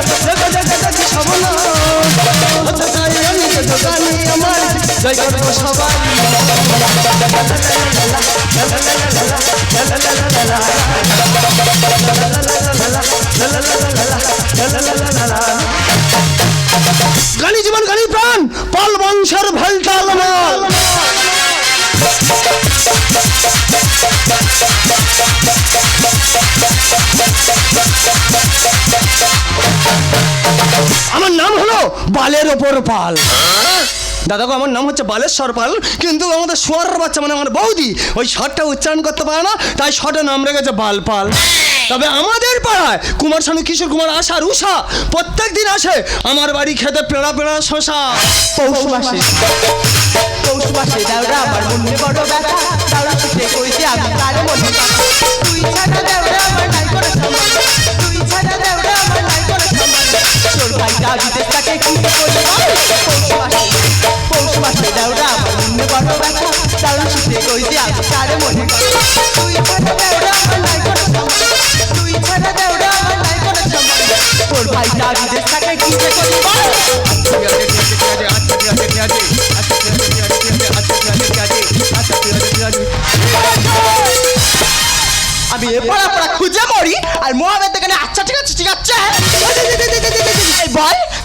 জাগা জাগা জাগি সবনা হতে চাই আমি যে দোকানি আমার জয় করব সবাই। গালি বালের ওপর পাল। দাদা গো, আমার নাম হচ্ছে বালেশ্বর পাল, কিন্তু আমাদের সোয়ার বাচ্চা মানে আমার বৌদি, ওই শটটা উচ্চারণ করতে পারে না, তাই শটের নাম রেখেছে বাল পাল তবে আমাদের পাড়ায় কুমার শানু, কিশোর কুমার আশার উষা প্রত্যেক দিন আসে আমার বাড়ি খেতে পেড়া পেড়া শশা। পৌষ মাসে পৌষ মাসে বিদেশ তাকে কি করে পৌষ মাসে পৌষ মাসে দেওরা আমার মনে বড় ব্যথা দেওরা ছুটে কইছে আমি তার মনে। তুই ছাড়া দেওরা আমার নাই করে সম্মান তুই ছাড়া দেওরা আমার নাই করে সম্মান তোর ভাইটা বিদেশ তাকে কি করে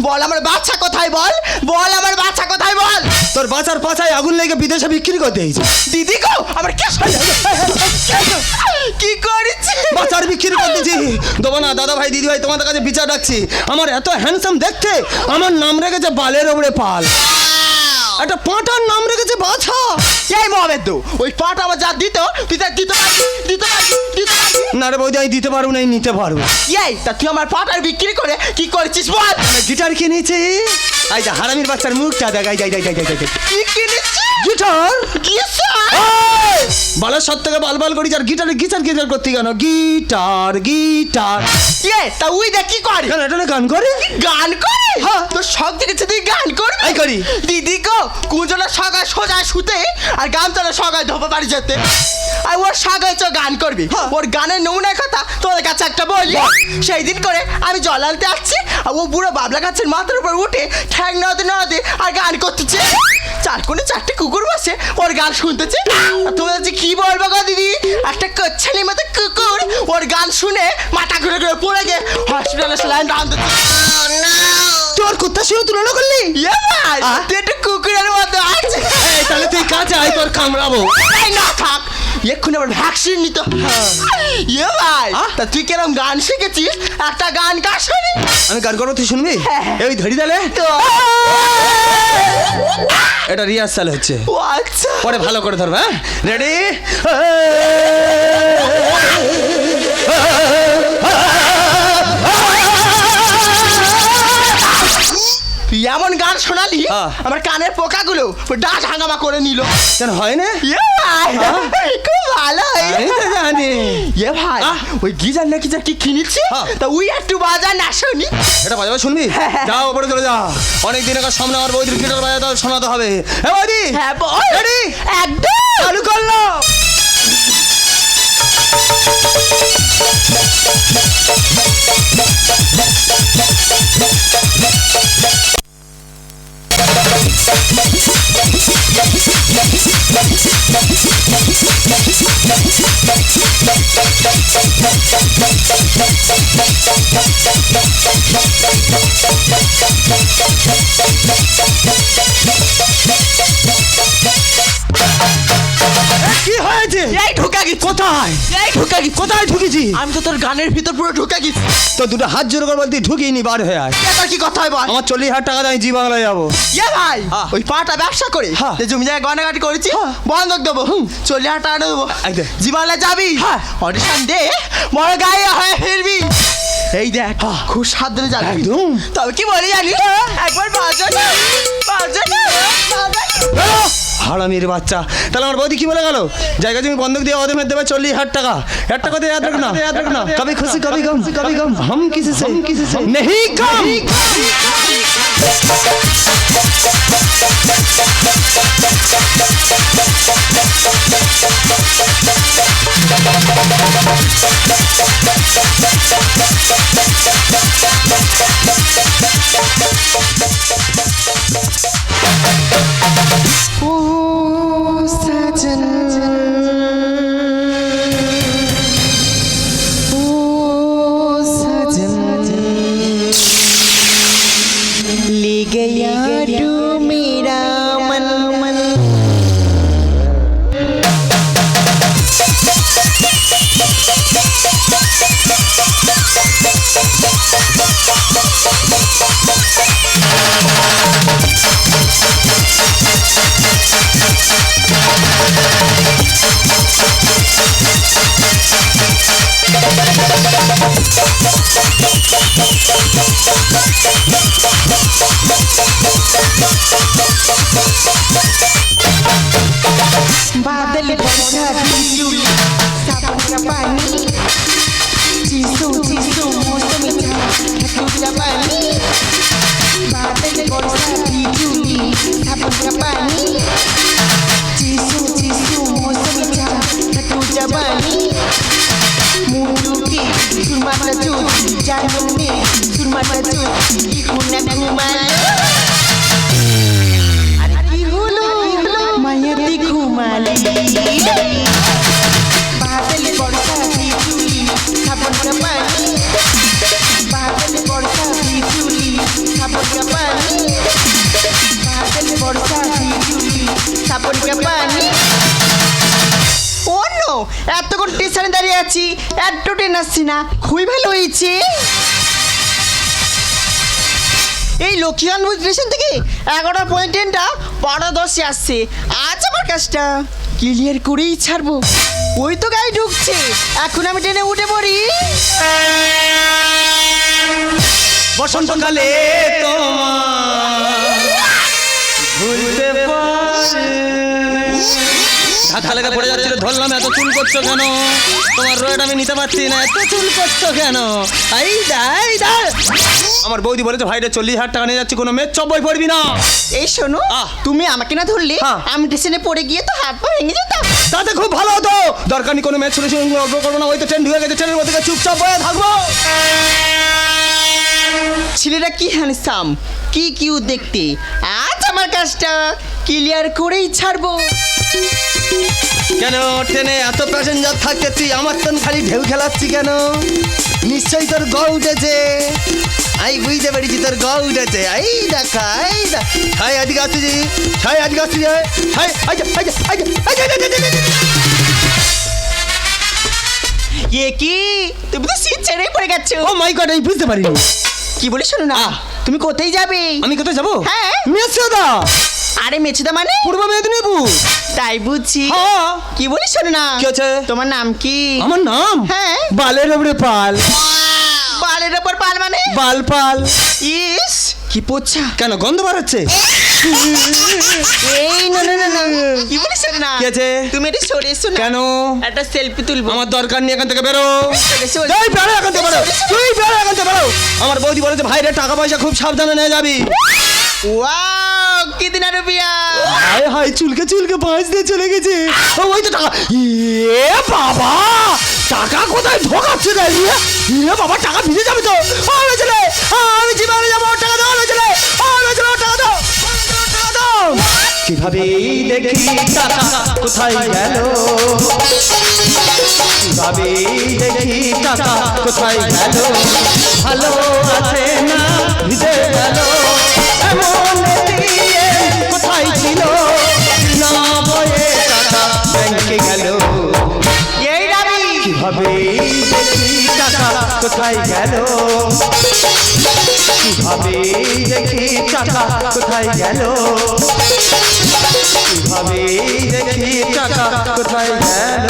বল আমার বাচ্চা কোথায় বল? বল আমার বাচ্চা কোথায় বল? তোর বাচ্চার পাছায় আগুন লেগে বিদেশে বিক্রি করতে হয়েছে। দিদি গো আমার কে কি করেছি? বাচ্চার বিক্রি করতেছি দেবো না দাদা ভাই দিদি ভাই তোমাদের কাছে বিচার রাখছি। আমার এত হ্যান্ডসাম দেখতে আমার নাম রেখেছে বালের ওপরে পাল। একটা পাঁটার নাম রেখেছে বাছা। এই মহাবেদ্য ওই পাট আমার যা দিত তুই তা দিতে পারবি দিতে পারবি দিতে পারবি। না রে বৌদি আমি দিতে পারব না নিতে পারব। এই তা তুই আমার পাঁটার আর বিক্রি করে কি করেছিস বল? গিটার কিনেছি। আই যা হারামির বাচ্চার মুখটা দেখ আই যাই যাই যাই এই। কি কিনেছিস গিটার? কি সব থেকে বাল বাল করি আর গিটারে গিটার গিটার করতে কেন গিটার গিটার। এ তা উই দেখ কি করে? কেন এটা গান করে। গান করে? হ্যাঁ। তোর সব দেখেছে তুই গান করবি? এই করি। দিদি গো কুজলা সগায় সোজা শুতে আর সগায় ধোপা বাড়ি যেতে। আর ওর সাগায় চ গান করবি। হ্যাঁ। ওর গানের নমুনার কথা তোদের কাছে একটা বলি সেই দিন করে আমি জল আনতে আসছি আর ও বুড়ো বাবলা গাছের মাথার উপর উঠে ঠ্যাং নদে নদে আর গান করতেছে। চার কোণে চারটে কুকুর বসে ওর গান শুনতেছে। তুমি যে কি বলব গো দিদি? একটা কচ্ছালির মতো কুকুর ওর গান শুনে মাথা ঘুরে ঘুরে পড়ে গে হসপিটালে স্যালাইন রাঁধতে তোর কুত্তা শুনে তুলনা করলি? ইয়ে? তুই একটা কুকুরের মতো আছে তাহলে তুই কাছে আয় তোর কামড়াবো। এই না থাক এক্ষুনি আবার ভ্যাকসিন নিতে। ইয়ে ভাই তা তুই কেরম গান শিখেছিস? একটা গান কার শুনি। আমি গান করব তুই শুনবি? হ্যাঁ। এই ধরি তাহলে। এটা রিহার্সাল হচ্ছে। ও আচ্ছা। পরে ভালো করে ধরবে হ্যাঁ? রেডি এমন গান শোনালি হ্যাঁ। আমার কানের পোকাগুলো ডাস হাঙ্গামা করে নিল। কেন হয় না? ইয়ে ভাই খুব ভালো আমি তো জানি। ইয়ে ভাই আহ। ওই গিজার নাকি যা কি কিনেছি হ্যাঁ। তা উই একটু বাজা না শুনি। এটা বাজাবে শুনবি? যাও ওপরে চলে যা অনেক দিন আগে সামনে আমার বৌদির গিটার বাজাতে হবে, শোনাতে হবে। হ্যাঁ বৌদি? হ্যাঁ বল Ready? একদম। চালু করল। কি ঢুকা গেছি। কোথায় ঢুকেছি? আমি তো তোর গানের ভিতর পুরো ঢুকে গেছি। তো দুটো হাত জোর করে বলতে ঢুকিয়ে নি বার হয়ে আয়। তোর কি কথা হয় বল? আমার চল্লিশ হাজার টাকা দিয়ে জি বাংলায় যাব। ইয়ে ভাই। ওই পাটা ব্যবসা করে। যে জমি জায়গায় গয়নাগাটি করেছি বন্ধক দেবো। চল্লিশ হাজার টাকা দেবো। এই দে। যাবি। অডিশন দে বড় গায়ে হয়ে ফিরবি। এই দেখ খুব সাবধানে যাবি। একদম। তবে কি বলি জানি একবার বাজো না বাজো না। হারামির বাচ্চা তাহলে আমার বৌদি কি বলে গেল জায়গা তুমি বন্ধক দিয়ে ওদের মধ্যে দেবে চল্লিশ হাজার টাকা একটা কথা याद रखना याद रखना कभी खुशी कभी गम कभी गम हम किसी से किसी से नहीं कम ओ এতক্ষণ স্টেশনে দাঁড়িয়ে আছি? এত ট্রেন আসছি না। খুবই ভালো হয়েছে। এই লক্ষ্মীগঞ্জ স্টেশন থেকে এগারোটা পয়েন্ট ট্রেনটা বারো দশে আসছে। আজ আমার কাজটা। ক্লিয়ার করেই ছাড়বো। ওই তো গায়ে ঢুকছে। এখন আমি ট্রেনে উঠে পড়ি। বসন্তকালে তোমার ভুলতে পারে। ধাক্কা লেগে পড়ে যাচ্ছিল ধরলাম এত চুল করছ কেন? তোমার রোড আমি নিতে পারছি না এত চুল করছ কেন? এই দা এই আমার বৌদি বলেছে ভাইরে চল্লিশ হাজার টাকা নিয়ে যাচ্ছি কোনো মেয়ের চব্বই পড়বি না। এই শোনো আহ। তুমি আমাকে না ধরলে হ্যাঁ। আমি স্টেশনে পড়ে গিয়ে তো হাত পা ভেঙে যেতাম। তাতে খুব ভালো হতো। দরকার নেই কোনো মেয়ের ছেলে সঙ্গে গল্প করব না ওই তো ট্রেন ঢুকে গেছে ট্রেনের মধ্যে চুপচাপ হয়ে থাকব। ছেলেরা কি হ্যান্ডসাম কি কিউ দেখতে। আজ আমার কাজটা ক্লিয়ার করেই ছাড়বো। কেন ট্রেনে এত প্যাসেঞ্জার থাকতে তুই আমার তন খালি ঢেউ খেলাচ্ছি কেন? নিশ্চয়ই তোর গ উঠেছে। আই বুঝতে পেরেছি তোর গ উঠেছে। এই দেখা এই ছাই আজকে আসছি ছাই আজকে আসছি ছাই এ কি? তুমি তো ছেড়েই পড়ে গেছো। ও মাই গড আমি বুঝতে পারিনি। কি বলি শোনো না? তুমি কোথায় যাবে? আমি কোথায় যাব? হ্যাঁ। আরে মেচুদা মানে? পূর্ব মেদিনীপুর। তাই বুঝছি। হ্যাঁ কি বলি শোনো না? কি হচ্ছে? তোমার নাম কি? আমার নাম? হ্যাঁ। বালের ওপরে পাল। বালের ওপর পাল মানে? পাল পাল। ইস কি পোচ্ছা। কেন গন্ধ বার হচ্ছে এই না না না না। কি বলি শোনো না? কি আছে? তুমি একটু সরে এসো না। কেন? একটা সেলফি তুলবো। আমার দরকার নেই এখান থেকে বেরো। সরে এসো। তুই বেরো এখান থেকে বেরো। তুই বেরো এখান থেকে বেরো। আমার বৌদি বলেছে ভাইরে টাকা পয়সা খুব সাবধানে নিয়ে যাবি। ওয়াও হায় হায় চুলকে চুলকে পাঁচ দিয়ে চলে গেছে। ও, ওই তো টাকা। এ বাবা টাকা কোথায় ঢোকাচ্ছে রে? ইয়ে? এ বাবা টাকা ভিজে যাবে তো। আমি ছেলে আমি জীবনে যাব টাকা দাও আমি ছেলে। আমি ওর টাকা দাও টাকা দাও। কীভাবে দেখি টাকা কোথায় গেল? কীভাবে দেখি টাকা কোথায় গেল? ভালো আছে না ভিজে গেল? এমন ছিল না বয়ে টাকা ব্যাংকে গেল। এই রাবি কীভাবে দেখি টাকা কোথায় গেল? কীভাবে দেখি টাকা কোথায় গেল? কীভাবে দেখি টাকা কোথায় গেল?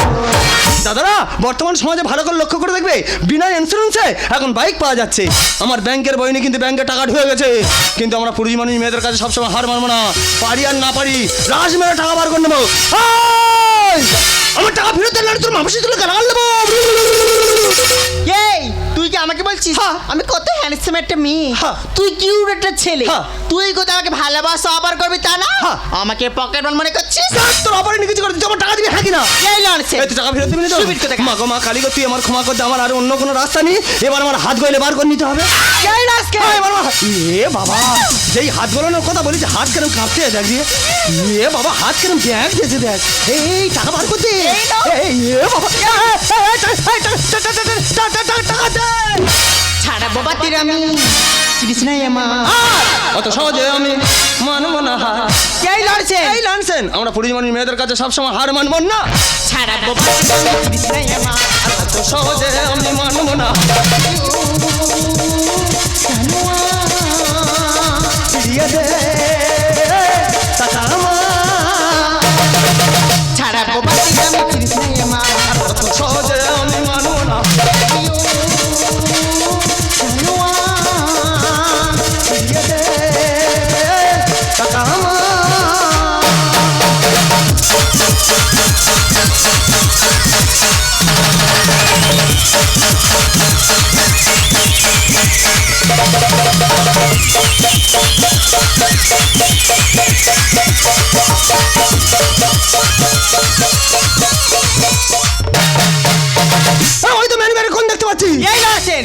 দাদারা, বর্তমান সমাজে ভালো করে লক্ষ্য করে দেখবে, বিনা ইন্স্যুরেন্সে এখন বাইক পাওয়া যাচ্ছে। আমার ব্যাংকের বইনে কিন্তু ব্যাংকে টাকা ঢুকে গেছে। কিন্তু আমরা পুরুষ মানুষ, মেয়েদের কাছে সবসময় হার মানবো না। পারি আর না পারি, রাস মেরে টাকা বার করে নেব! আমার টাকা ফেরত দিলে তোর মানুষের তুলে গালাগাল দেবো। এই! কি আমাকে বলছিস হ্যাঁ। আমি কত হ্যান্ডসাম একটা মেয়ে হ্যাঁ। তুই কিউট একটা ছেলে হ্যাঁ। তুই কোথাও আমাকে ভালোবাসা আবার করবি তা না হ্যাঁ। আমাকে পকেট মার মনে করছিস তোর অপারেন্ট কিছু করে দিচ্ছি আমার টাকা দিবি হ্যাঁ কিনা এই লড়ছে এই টাকা ফেরত দিবি না তো মা গো মা কালী গো তুই আমার ক্ষমা করতে আমার আর অন্য কোনো রাস্তা নেই এবার আমার হাত গইলে বার করে নিতে হবে এই এই বাবা, এ বাবা যেই হাত গলানোর কথা বলেছি হাত কেরম কাঁপতে আছে দেখ দিয়ে এ বাবা হাত কেরম ব্যাগ দিয়েছে দেখ এই টাকা বার করতে এই বাবা টাকা, টাকা, টাকা, টাকা, টাকা, টাকা, টাকা, টাকা দে। ছাড়া বাবা তীর আমি না আমার অত সহজে আমি মানব না। হার এই লড়ছে। এই লানসেন আমরা পরিমাণী মেয়েদের কাছে সবসময় হার মানব না। ছাড়া বাবা আমি চিনিস না আমার। অত সহজে আমি মানব না। দে।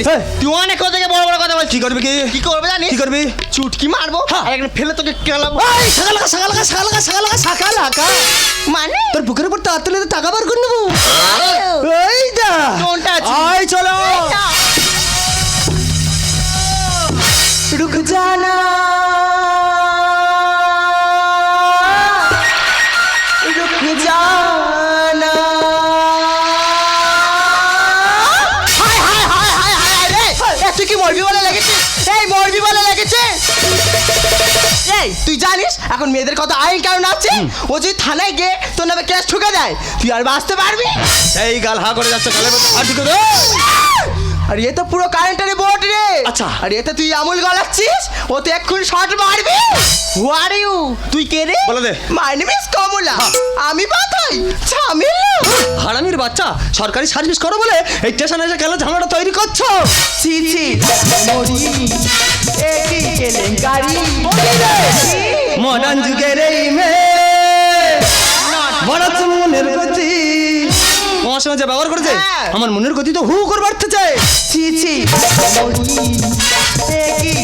এই লড়ছে হ্যাঁ। তুই অনেক থেকে বড় বড় কথা বলছিস? কি করবি কি? কি করবে জানিস? কি করবি? চুটকি মারবো হ্যাঁ। আর একটা ফেলে তোকে কেলাবো। এই শাকালাকা শাকালাকা শাকালাকা শাকালাকা লাগা মানে? তোর বুকের উপর তার তুলে টাকা বার করে নেব। এখন মেয়েদের কত আইন কারণ আছে? ও যদি থানায় গিয়ে তোর নামে কেস ঠুকে দেয় তুই আর বাঁচতে পারবি? সেই গাল হা করে যাচ্ছে গালে আর দিকে দে। আর এ তো পুরো কারেন্টারি বোর্ড রে। আচ্ছা। আর এতে তুই আমুল গলাচ্ছিস ও তো এক্ষুনি শর্ট মারবি। হু আর ইউ তুই কে রে? বলে দে। মাই নেম ইজ কমলা আমি বাতাই ঝামেলা। হারামির বাচ্চা সরকারি সার্ভিস করো বলে এই স্টেশনে এসে কেন ঝামেলাটা তৈরি করছ? ছি ছি। মরি। একই যুগের এই মেয়ে মনের গতি তোমার সঙ্গে ব্যবহার করেছে। আমার মনের গতি তো হু করে বাড়তে চায় ছি ছি একই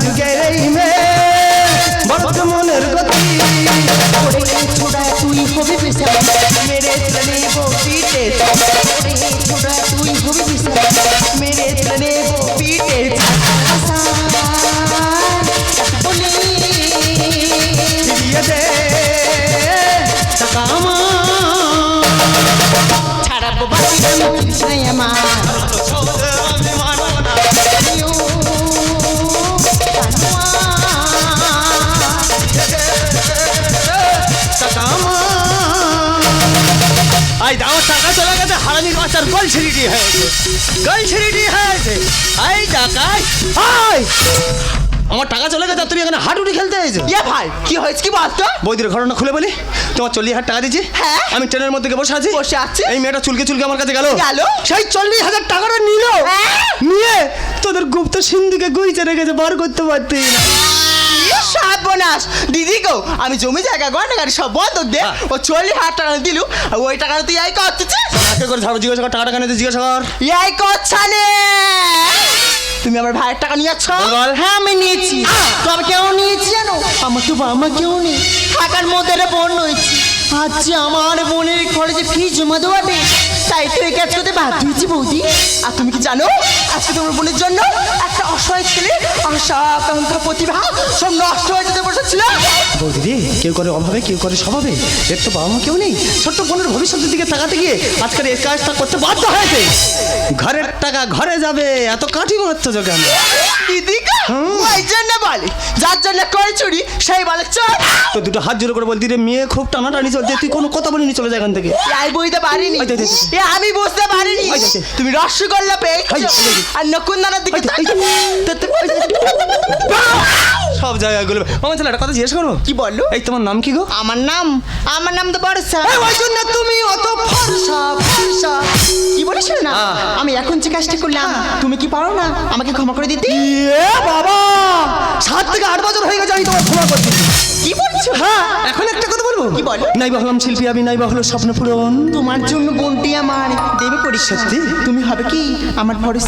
যুগের এই মেয়ে বড় গতি ছোড়া তুই বিশাল মেরে চলে আমি কৃষ্ণাই আমার টাকা চলে গেছে হারানির বাচ্চার গল ছেড়িটি হয়েছে গল ছেড়িটি হয়েছে আই টাকাই আই আমার টাকা চলে গেছে তুমি এখানে হাডুডি খেলতে হয়েছে ইয়ে ভাই কি হয়েছে? কি বলতো? বৌদির ঘটনা খুলে বলি। তোমার চল্লিশ হাজার টাকা দিচ্ছি হ্যাঁ। আমি ট্রেনের মধ্যে বসে আছি। বসে আছি। এই মেয়েটা চুলকে চুলকে আমার কাছে গেল। গেল? সেই চল্লিশ হাজার টাকাটা নিল। হ্যাঁ। নিয়ে তোদের গুপ্ত সিন্ধুকে গুইচে রেখেছে বার করতে পারতি না। সর্বনাশ। দিদি গো আমি জমি জায়গা গয়না গাড়ি সব বন্ধক দে। হ্যাঁ। ও চল্লিশ হাজার টাকা দিলু আর ওই টাকা তুই এই করতেছিস নাকে করে ঝাড়ু জিজ্ঞাসা কর টাকাটা কেন জিজ্ঞাসা কর। এই করছানে তুমি আমার ভাইয়ের টাকা নিয়েছ? বল। হ্যাঁ আমি নিয়েছি। তো আমি কেউ নিয়েছি জানো? আমার তো বাবা কেউ নেই। টাকার মধ্যে একটা বোন রয়েছে। আজকে আমার বোনের কলেজে ফি জমা দেওয়াবে তাই তো এই কাজ করতে বাধ্য হয়েছি বৌদি। আর তুমি কি জানো আজকে তোমার বোনের জন্য একটা অসহায় ছেলে আকাঙ্ক্ষা প্রতিভা সব নষ্ট হয়ে যেতে বসেছিল। বৌদি রে কেউ করে অভাবে কেউ করে স্বভাবে। এর তো বাবা মা কেউ নেই। ছোট্ট বোনের ভবিষ্যতের দিকে তাকাতে গিয়ে আজকের এই কাজটা করতে বাধ্য হয়েছে। ঘরের টাকা ঘরে যাবে এত কাঠি মারছো কেন? দিদিকা ওই জন্য বলে যার জন্য করে চুরি সেই বলে চোর। তো দুটো হাত জোরে করে বলতি রে মেয়ে খুব টানাটানি চলছে তুই কোনো কথা বলিনি চলে যায় এখান থেকে। আমি বুঝতে পারিনি। এ আমি বুঝতে পারিনি। তুমি রসগোল্লা করলে পেয়েছ। আর নকুন্দানার দিকে সব জায়গায়গুলো আমার ছেলে একটা কথা জিজ্ঞেস করো। কি বলল এই তোমার নাম কি গো? আমার নাম আমার নাম তো বর্ষা ওই জন্য তুমি অত ফর্সা ফর্সা। কি বলিস না? হ্যাঁ। আমি এখন যে কাজটা করলাম তুমি কি পারো না? আমাকে ক্ষমা করে দিতে? এ বাবা! সাত থেকে আট বছর হয়ে গেছে আমি তোমার ক্ষমা করছি। কি বলছো? হ্যাঁ এখন একটা কথা বলব? কি বলো? নাই হলাম শিল্পী আমি নাই হলো স্বপ্ন পূরণ। তোমার জন্য বোনটি আমার দেবে সত্যি? তুমি হবে কি? আমার বড়